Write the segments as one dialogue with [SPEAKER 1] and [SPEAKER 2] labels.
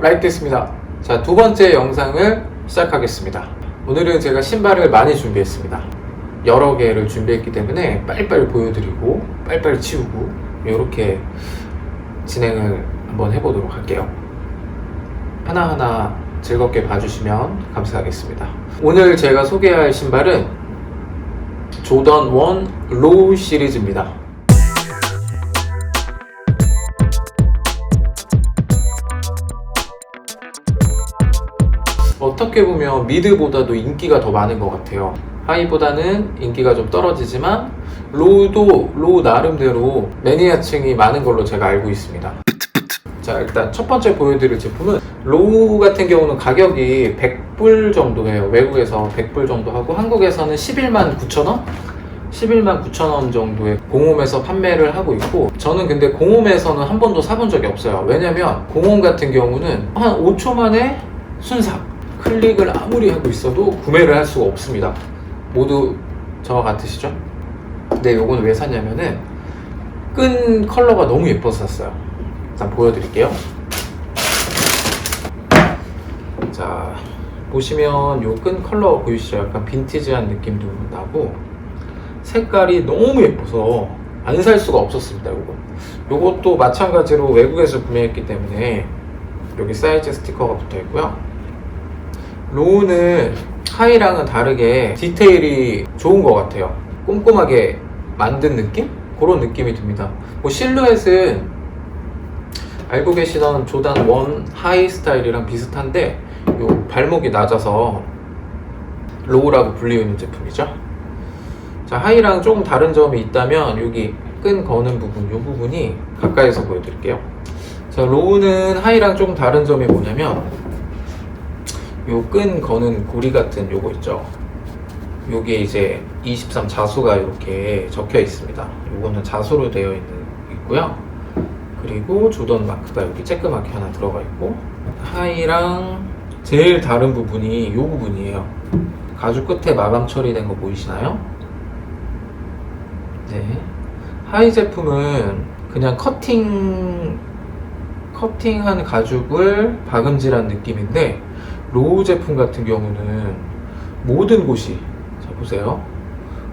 [SPEAKER 1] 안녕하세요 라이트있습니다. 자 두 번째 영상을 시작하겠습니다. 오늘은 제가 신발을 많이 준비했습니다. 여러 개를 준비했기 때문에 빨리빨리 보여드리고 빨리빨리 치우고 이렇게 진행을 한번 해보도록 할게요. 하나하나 즐겁게 봐주시면 감사하겠습니다. 오늘 제가 소개할 신발은 조던 1 로우 시리즈입니다 어떻게 보면 미드보다도 인기가 더 많은 것 같아요. 하이보다는 인기가 좀 떨어지지만 로우도 로우 나름대로 매니아층이 많은 걸로 제가 알고 있습니다. 자 일단 첫 번째 보여드릴 제품은 로우 같은 경우는 가격이 100불 정도 해요. 외국에서 100불 정도 하고 한국에서는 11만 9천 원? 11만 9천 원 정도의 공홈에서 판매를 하고 있고 저는 근데 공홈에서는 한 번도 사본 적이 없어요. 왜냐면 공홈 같은 경우는 한 5초 만에 순삭 클릭을 아무리 하고 있어도 구매를 할 수가 없습니다. 모두 저와 같으시죠? 근데 요거는 왜 샀냐면은 끈 컬러가 너무 예뻐서 샀어요. 일단 보여드릴게요. 자 보시면 요 끈 컬러 보이시죠? 약간 빈티지한 느낌도 나고 색깔이 너무 예뻐서 안 살 수가 없었습니다. 요거 요것도 마찬가지로 외국에서 구매했기 때문에 여기 사이즈 스티커가 붙어 있고요. 로우는 하이랑은 다르게 디테일이 좋은 것 같아요. 꼼꼼하게 만든 느낌? 그런 느낌이 듭니다. 뭐 실루엣은 알고 계시던 조단 1 하이 스타일이랑 비슷한데 요 발목이 낮아서 로우라고 불리우는 제품이죠. 자, 하이랑 조금 다른 점이 있다면 여기 끈 거는 부분, 이 부분이 가까이서 보여드릴게요. 자, 로우는 하이랑 조금 다른 점이 뭐냐면 요 끈 거는 고리 같은 요거 있죠. 요게 이제 23 자수가 이렇게 적혀 있습니다. 요거는 자수로 되어 있는 있고요. 그리고 조던 마크가 여기 쬐끄맣게 하나 들어가 있고 하이랑 제일 다른 부분이 요 부분이에요. 가죽 끝에 마감 처리된 거 보이시나요? 네. 하이 제품은 그냥 커팅 커팅한 가죽을 박음질한 느낌인데 로우 제품 같은 경우는 모든 곳이 자 보세요.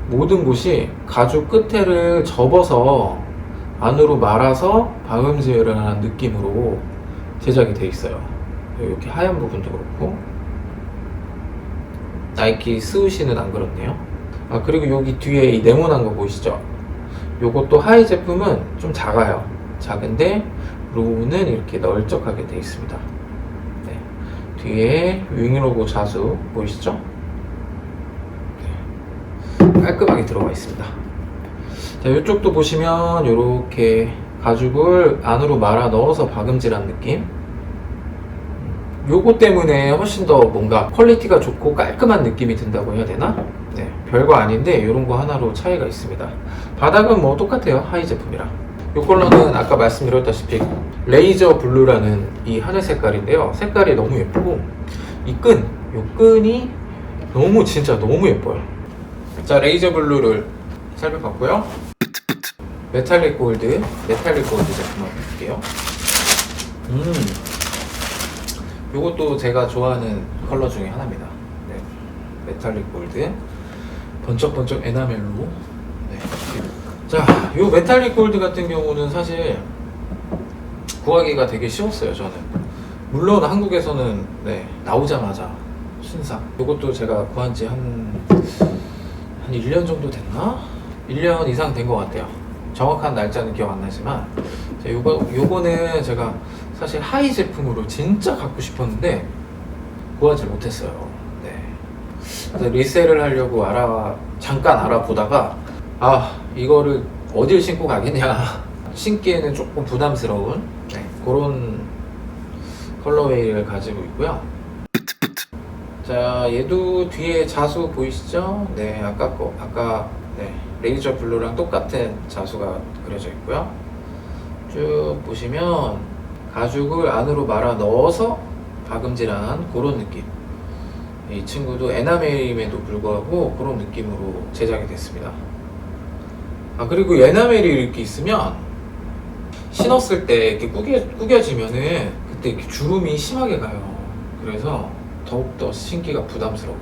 [SPEAKER 1] 모든 곳이 가죽 끝에를 접어서 안으로 말아서 박음질을 하는 느낌으로 제작이 돼 있어요. 이렇게 하얀 부분도 그렇고. 나이키 스우시는 안 그렇네요. 아 그리고 여기 뒤에 이 네모난 거 보이시죠? 요것도 하이 제품은 좀 작아요. 작은데 로우는 이렇게 널쩍하게 돼 있습니다. 네. 뒤에 윙로고 자수 보이시죠? 네. 깔끔하게 들어가 있습니다. 자, 이쪽도 보시면 이렇게 가죽을 안으로 말아 넣어서 박음질한 느낌. 요거 때문에 훨씬 더 뭔가 퀄리티가 좋고 깔끔한 느낌이 든다고 해야 되나? 네, 별거 아닌데 이런 거 하나로 차이가 있습니다. 바닥은 뭐 똑같아요. 하이 제품이랑. 이 컬러는 아까 말씀드렸다시피 레이저 블루라는 이 하늘 색깔인데요. 색깔이 너무 예쁘고 이 끈, 이 끈이 너무 진짜 너무 예뻐요. 자, 레이저 블루를 살펴봤고요. 메탈릭 골드, 메탈릭 골드 제품 한번 볼게요. 음, 이것도 제가 좋아하는 컬러 중에 하나입니다. 네, 메탈릭 골드, 번쩍번쩍 에나멜로. 네. 자, 요 메탈릭 골드 같은 경우는 사실 구하기가 되게 쉬웠어요, 저는. 물론 한국에서는 네, 나오자마자 순삭. 요것도 제가 구한 지 한, 한 1년 정도 됐나? 1년 이상 된 것 같아요. 정확한 날짜는 기억 안 나지만, 자, 요거, 요거는 제가 사실 하이 제품으로 진짜 갖고 싶었는데, 구하지 못했어요. 네. 리셀을 하려고 알아, 잠깐 알아보다가, 아, 이거를 어딜 신고 가겠냐. 신기에는 조금 부담스러운 네, 그런 컬러웨이를 가지고 있고요. 자, 얘도 뒤에 자수 보이시죠? 네, 아까 거, 아까 네, 레이저 블루랑 똑같은 자수가 그려져 있고요. 쭉 보시면 가죽을 안으로 말아 넣어서 박음질한 그런 느낌. 이 친구도 에나멜임에도 불구하고 그런 느낌으로 제작이 됐습니다. 아 그리고 에나멜이 이렇게 있으면 신었을 때 이렇게 그 그때 이렇게 주름이 심하게 가요. 그래서 더욱더 신기가 부담스러워.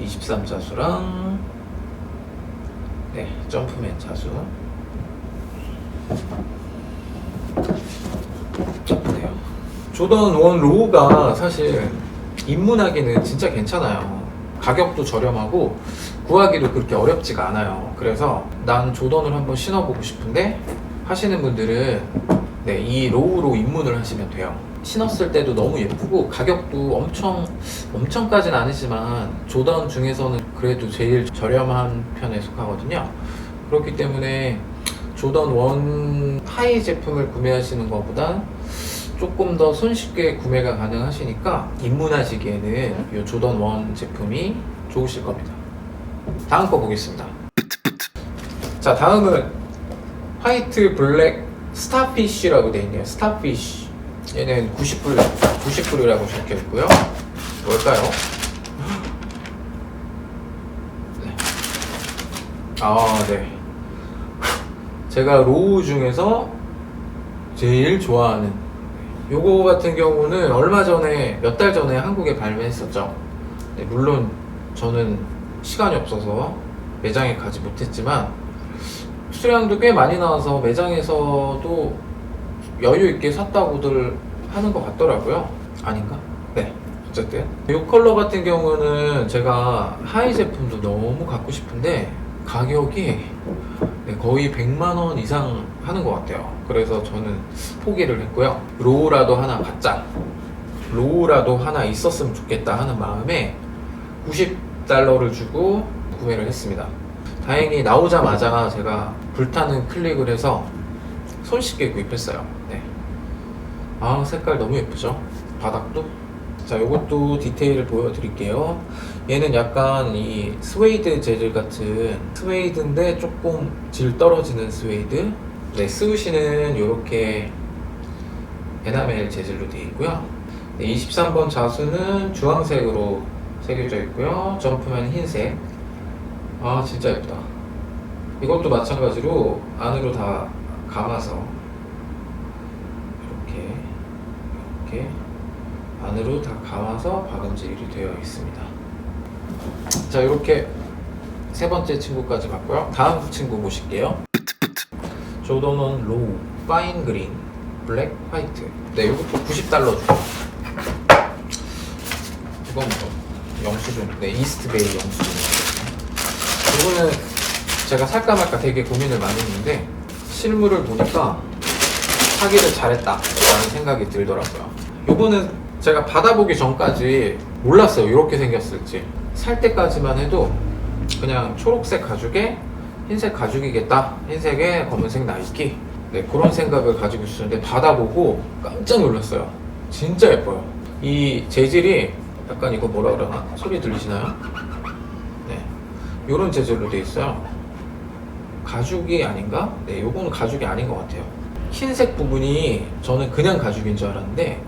[SPEAKER 1] 23 자수랑 네 점프맨 자수 예쁘네요. 조던 원 로우가 사실 입문하기는 진짜 괜찮아요. 가격도 저렴하고 구하기도 그렇게 어렵지가 않아요. 그래서 난 조던을 한번 신어보고 싶은데 하시는 분들은 네, 이 로우로 입문을 하시면 돼요. 신었을 때도 너무 예쁘고 가격도 엄청 엄청까지는 아니지만 조던 중에서는 그래도 제일 저렴한 편에 속하거든요. 그렇기 때문에 조던 원 하이 제품을 구매하시는 것보다 조금 더 손쉽게 구매가 가능하시니까 입문하시기에는 이 조던 원 제품이 좋으실 겁니다. 다음 거 보겠습니다. 자, 다음은 화이트 블랙 스타피쉬라고 되어 있네요. 스타피쉬. 얘는 90불, 90불이라고 적혀 있고요. 뭘까요? 네. 아, 네. 제가 로우 중에서 제일 좋아하는 요거 같은 경우는 얼마 전에 몇 달 전에 한국에 발매했었죠. 네, 물론 저는 시간이 없어서 매장에 가지 못했지만 수량도 꽤 많이 나와서 매장에서도 여유 있게 샀다고들 하는 것 같더라고요. 아닌가? 네. 어쨌든 이 컬러 같은 경우는 제가 하이 제품도 너무 갖고 싶은데 가격이 네, 거의 100만 원 이상 하는 것 같아요. 그래서 저는 포기를 했고요. 로우라도 하나 갖자. 로우라도 하나 있었으면 좋겠다 하는 마음에 90달러를 주고 구매를 했습니다. 다행히 나오자마자 제가 불타는 클릭을 해서 손쉽게 구입했어요. 네. 아, 색깔 너무 예쁘죠? 바닥도? 자, 이것도 디테일을 보여드릴게요. 얘는 약간 이 스웨이드 재질 같은 스웨이드인데 조금 질 떨어지는 스웨이드. 네, 스우시는 이렇게 에나멜 재질로 되어 있고요. 네, 23번 자수는 주황색으로 새겨져 있고요. 점프면 흰색. 아, 진짜 예쁘다. 이것도 마찬가지로 안으로 다 감아서 이렇게 이렇게 안으로 다 감아서 박음질이 되어 있습니다. 자 이렇게 세 번째 친구까지 봤고요. 다음 친구 보실게요. 조던원 로우 파인 그린 블랙 화이트. 네 이것도 90달러 주고. 이건 뭐 영수증. 네 이스트베이 영수증. 이거는 제가 살까 말까 되게 고민을 많이 했는데 실물을 보니까 사기를 잘했다라는 생각이 들더라고요. 요거는 제가 받아보기 전까지 몰랐어요. 이렇게 생겼을지. 살 때까지만 해도 그냥 초록색 가죽에 흰색 가죽이겠다. 흰색에 검은색 나이키. 네, 그런 생각을 가지고 있었는데 받아보고 깜짝 놀랐어요. 진짜 예뻐요. 이 재질이 약간 이거 뭐라 그러나? 소리 들리시나요? 이런 재질로 돼 있어요. 가죽이 아닌가? 네, 요거는 가죽이 아닌 것 같아요. 흰색 부분이 저는 그냥 가죽인 줄 알았는데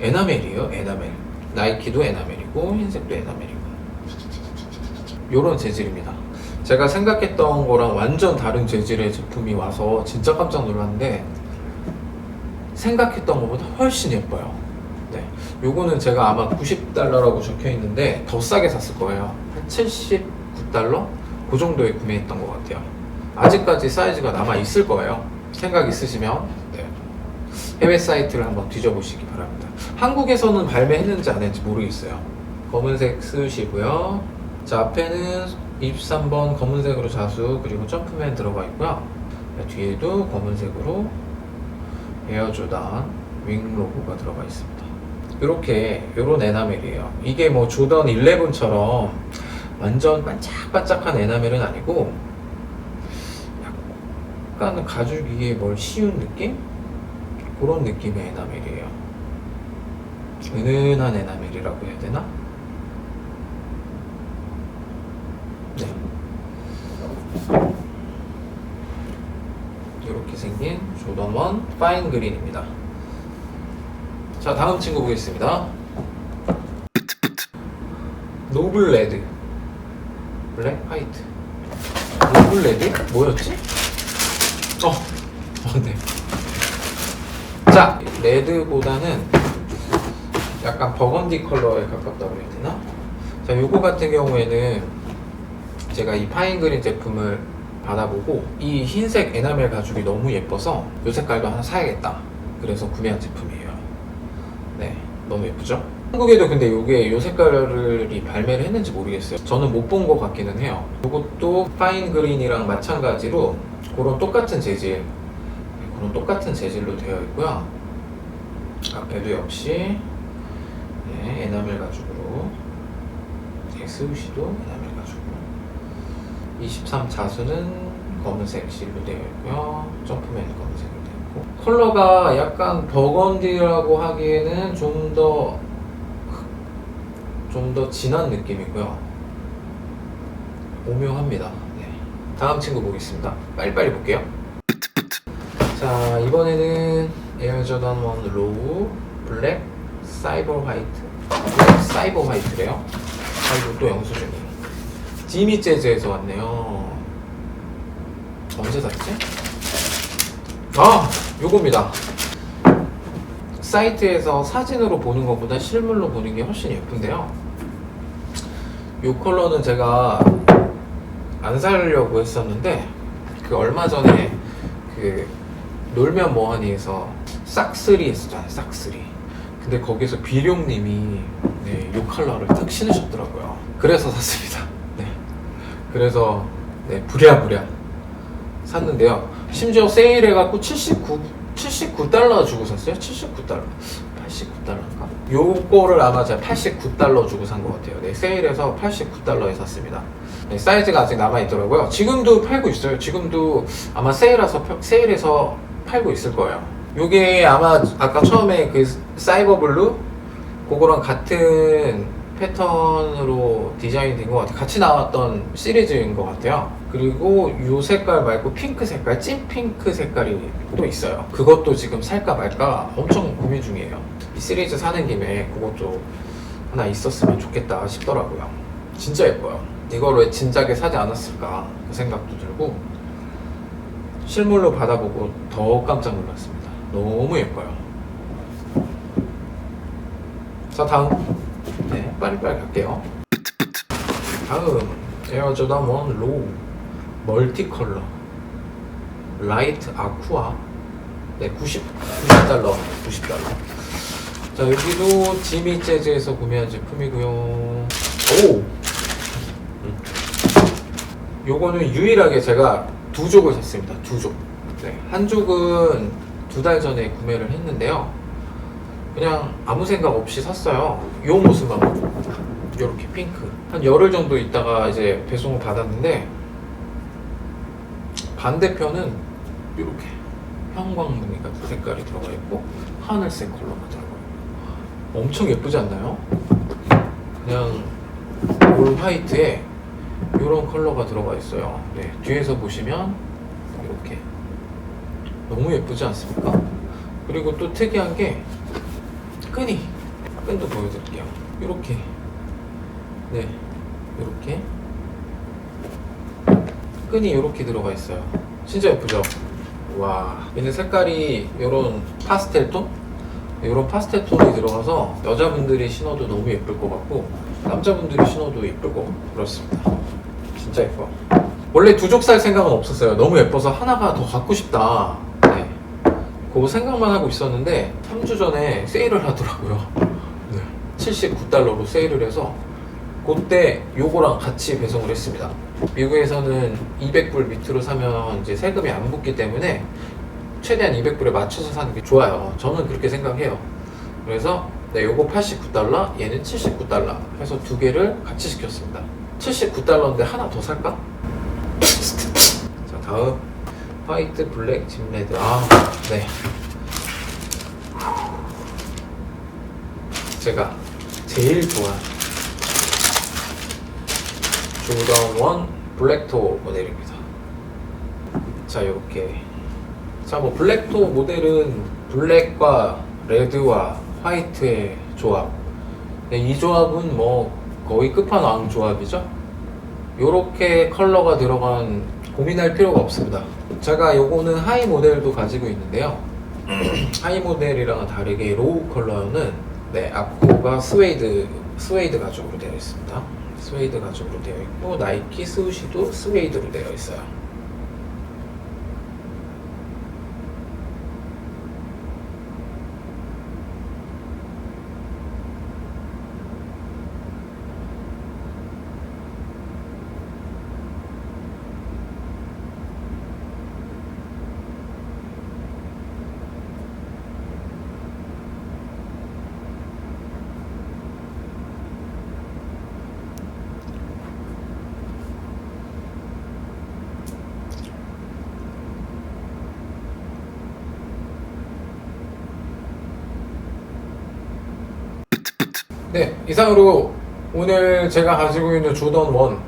[SPEAKER 1] 에나멜이에요, 에나멜. 나이키도 에나멜이고 흰색도 에나멜이고. 요런 재질입니다. 제가 생각했던 거랑 완전 다른 재질의 제품이 와서 진짜 깜짝 놀랐는데 생각했던 것보다 훨씬 예뻐요. 네. 요거는 제가 아마 90달러라고 적혀 있는데 더 싸게 샀을 거예요. 70 150달러? 그 정도에 구매했던 것 같아요. 아직까지 사이즈가 남아있을 거예요. 생각 있으시면 네. 해외 사이트를 한번 뒤져보시기 바랍니다. 한국에서는 발매했는지 안 했는지 모르겠어요. 검은색 쓰시고요. 자, 앞에는 23번 검은색으로 자수, 그리고 점프맨 들어가 있고요. 뒤에도 검은색으로 에어조단 윙 로고가 들어가 있습니다. 이렇게 요런 에나멜이에요. 이게 뭐 조던 11처럼 완전 반짝반짝한 에나멜은 아니고 약간 가죽 위에 뭘 씌운 느낌? 그런 느낌의 에나멜이에요. 은은한 에나멜이라고 해야 되나? 네. 이렇게 생긴 조던 원 파인 그린입니다. 자, 다음 친구 보겠습니다. 노블 레드. 블랙 화이트. 노블 레드? 뭐였지? 어, 어, 네. 자, 자, 레드보다는 약간 버건디 컬러에 가깝다고 해야 되나? 자, 요거 같은 경우에는 제가 이 파인그린 제품을 받아보고 이 흰색 에나멜 가죽이 너무 예뻐서 요 색깔도 하나 사야겠다. 그래서 구매한 제품이에요. 네, 너무 예쁘죠? 한국에도 근데 요게 요 색깔이 발매를 했는지 모르겠어요. 저는 못 본 것 같기는 해요. 요것도 파인 그린이랑 마찬가지로 그런 똑같은 재질, 네, 그런 똑같은 재질로 되어 있고요. 앞에도 역시 네, 에나멜 가죽으로 SUC도 에나멜 가죽으로 23 자수는 검은색 실로 되어 있고요. 점프맨은 검은색으로 되어 있고 컬러가 약간 버건디라고 하기에는 좀더 좀 더 진한 느낌이고요. 오묘합니다. 네. 다음 친구 보겠습니다. 빨리빨리 볼게요. 자 이번에는 에어저단 1 로우 블랙 사이버 화이트 블랙 사이버 화이트래요. 아 이거 또 영수증이 지미 재즈에서 왔네요. 언제 샀지? 아 요겁니다. 사이트에서 사진으로 보는 것보다 실물로 보는 게 훨씬 예쁜데요. 이 컬러는 제가 안 사려고 했었는데 그 얼마 전에 그 놀면 뭐하니에서 싹쓸이 했었잖아요 싹쓸이. 근데 거기서 비룡님이 네, 이 컬러를 딱 신으셨더라고요. 그래서 샀습니다. 네. 그래서 네 부랴부랴 샀는데요. 심지어 세일해갖고 79 79달러 주고 샀어요? 79달러 89달러인가 요거를 아마 제가 89달러 주고 산 것 같아요 네 세일해서 89달러에 샀습니다 네, 사이즈가 아직 남아있더라고요 지금도 팔고 있어요 지금도 아마 세일해서 세일해서 팔고 있을 거예요 요게 아마 아까 처음에 그 사이버 블루 그거랑 같은 패턴으로 디자인 된 것 같아요. 같이 나왔던 시리즈인 것 같아요. 그리고 이 색깔 말고 핑크 색깔, 찐 핑크 색깔이 또 있어요. 그것도 지금 살까 말까 엄청 고민 중이에요. 이 시리즈 사는 김에 그것도 하나 있었으면 좋겠다 싶더라고요. 진짜 예뻐요. 이걸 왜 진작에 사지 않았을까 그 생각도 들고 실물로 받아보고 더 깜짝 놀랐습니다. 너무 예뻐요. 자 다음 네 빨리빨리 갈게요. 다음 에어조단 1 로우 멀티 컬러 라이트 아쿠아 네 90, 90달러 90달러 자 여기도 지미 재즈에서 구매한 제품이고요 오 요거는 유일하게 제가 두 족을 샀습니다. 두 족. 네. 한 족은 두 달 전에 구매를 했는데요. 그냥 아무 생각 없이 샀어요. 요 모습만 보고. 요렇게 핑크. 한 열흘 정도 있다가 이제 배송을 받았는데, 반대편은 요렇게 형광무늬 같은 색깔이 들어가 있고, 하늘색 컬러가 들어가. 엄청 예쁘지 않나요? 그냥 올 화이트에 이런 컬러가 들어가 있어요. 네, 뒤에서 보시면 이렇게 너무 예쁘지 않습니까? 그리고 또 특이한 게 끈이 끈도 보여드릴게요. 이렇게 네, 이렇게 끈이 이렇게 들어가 있어요. 진짜 예쁘죠? 와, 얘는 색깔이 이런 파스텔 톤? 이런 파스텔 톤이 들어가서 여자분들이 신어도 너무 예쁠 것 같고 남자분들이 신어도 예쁠 것 같고 그렇습니다. 진짜 예뻐. 원래 두 족 살 생각은 없었어요. 너무 예뻐서 하나가 더 갖고 싶다. 네. 그거 생각만 하고 있었는데 3주 전에 세일을 하더라고요. 네. 79달러로 세일을 해서 그때 요거랑 같이 배송을 했습니다. 미국에서는 200불 밑으로 사면 이제 세금이 안 붙기 때문에 최대한 200불에 맞춰서 사는 게 좋아요. 저는 그렇게 생각해요. 그래서 네, 요거 89달러, 얘는 79달러 해서 두 개를 같이 시켰습니다. 79달러인데 하나 더 살까? 자, 다음 화이트, 블랙, 짐레드. 아, 네. 제가 제일 좋아하는 조던 1 블랙토 모델입니다. 자, 이렇게 자, 뭐 블랙토 모델은 블랙과 레드와 화이트의 조합. 네, 이 조합은 뭐 거의 끝판왕 조합이죠. 요렇게 컬러가 들어간 고민할 필요가 없습니다. 제가 요거는 하이 모델도 가지고 있는데요. 하이 모델이랑은 다르게 로우 컬러는 네, 앞코가 스웨이드 스웨이드 가죽으로 되어 있습니다. 스웨이드 가죽으로 되어 있고 나이키 스우시도 스웨이드로 되어 있어요. 네, 이상으로 오늘 제가 가지고 있는 조던 1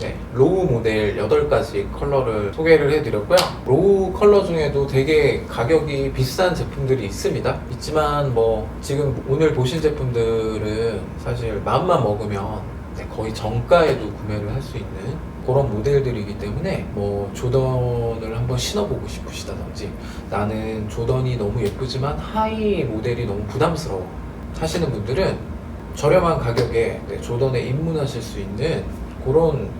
[SPEAKER 1] 네, 로우 모델 8가지 컬러를 소개를 해드렸고요. 로우 컬러 중에도 되게 가격이 비싼 제품들이 있습니다. 있지만 뭐 지금 오늘 보신 제품들은 사실 마음만 먹으면 네, 거의 정가에도 구매를 할 수 있는 그런 모델들이기 때문에 뭐 조던을 한번 신어보고 싶으시다든지 나는 조던이 너무 예쁘지만 하이 모델이 너무 부담스러워 하시는 분들은 저렴한 가격에 네, 조던에 입문하실 수 있는 그런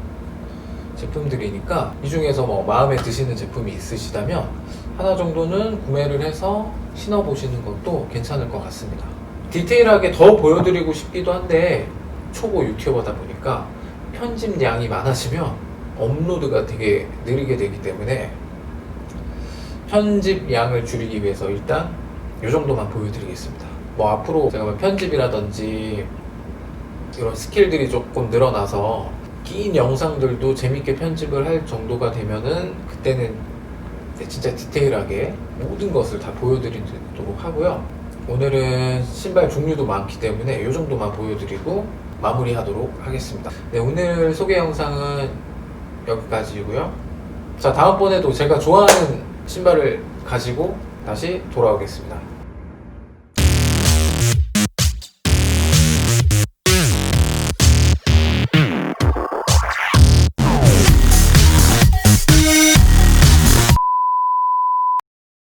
[SPEAKER 1] 제품들이니까 이 중에서 뭐 마음에 드시는 제품이 있으시다면 하나 정도는 구매를 해서 신어보시는 것도 괜찮을 것 같습니다. 디테일하게 더 보여드리고 싶기도 한데 초보 유튜버다 보니까 편집량이 많아지면 업로드가 되게 느리게 되기 때문에 편집량을 줄이기 위해서 일단 이 정도만 보여드리겠습니다. 뭐 앞으로 제가 뭐 편집이라든지 이런 스킬들이 조금 늘어나서 긴 영상들도 재밌게 편집을 할 정도가 되면은 그때는 진짜 디테일하게 모든 것을 다 보여드리도록 하고요. 오늘은 신발 종류도 많기 때문에 이 정도만 보여드리고 마무리하도록 하겠습니다. 네, 오늘 소개 영상은 여기까지고요. 자, 다음번에도 제가 좋아하는 신발을 가지고 다시 돌아오겠습니다.